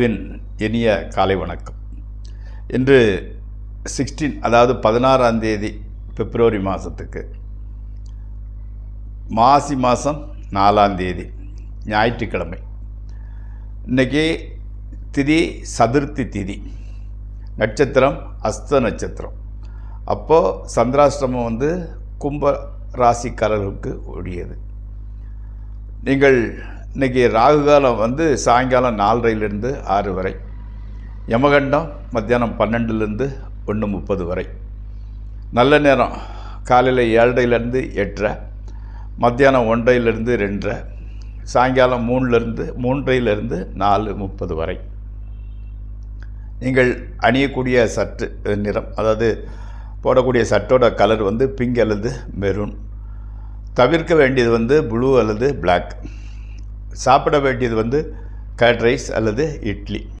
Win இனிய காலை வணக்கம். இன்று சிக்ஸ்டீன் அதாவது பதினாறாம் தேதி பிப்ரவரி மாதத்துக்கு மாசி மாதம் நாலாம் தேதி ஞாயிற்றுக்கிழமை. இன்றைக்கி திதி சதுர்த்தி திதி நட்சத்திரம் அஸ்த நட்சத்திரம். அப்போது சந்திராஷ்டிரமம் வந்து கும்ப ராசிக்காரர்களுக்கு உரியது. நீங்கள் இன்றைக்கி ராகு காலம் வந்து சாயங்காலம் நாலரையிலிருந்து ஆறு வரை. யமகண்டம் மத்தியானம் பன்னெண்டுலேருந்து ஒன்று முப்பது வரை. நல்ல நேரம். காலையில் ஏழரைலேருந்து எட்டரை மத்தியானம் ஒன்றையிலேருந்து ரெண்டரை சாயங்காலம் மூணுலேருந்து மூன்றையிலேருந்து நாலு முப்பது வரை. நீங்கள் அணியக்கூடிய சற்று நிறம் அதாவது போடக்கூடிய சட்டோட கலர் வந்து பிங்க் அல்லது மெரூன். தவிர்க்க வேண்டியது வந்து ப்ளூ அல்லது பிளாக் சாப்பிட வேண்டியது வந்து கர்ட் ரைஸ் அல்லது இட்லி.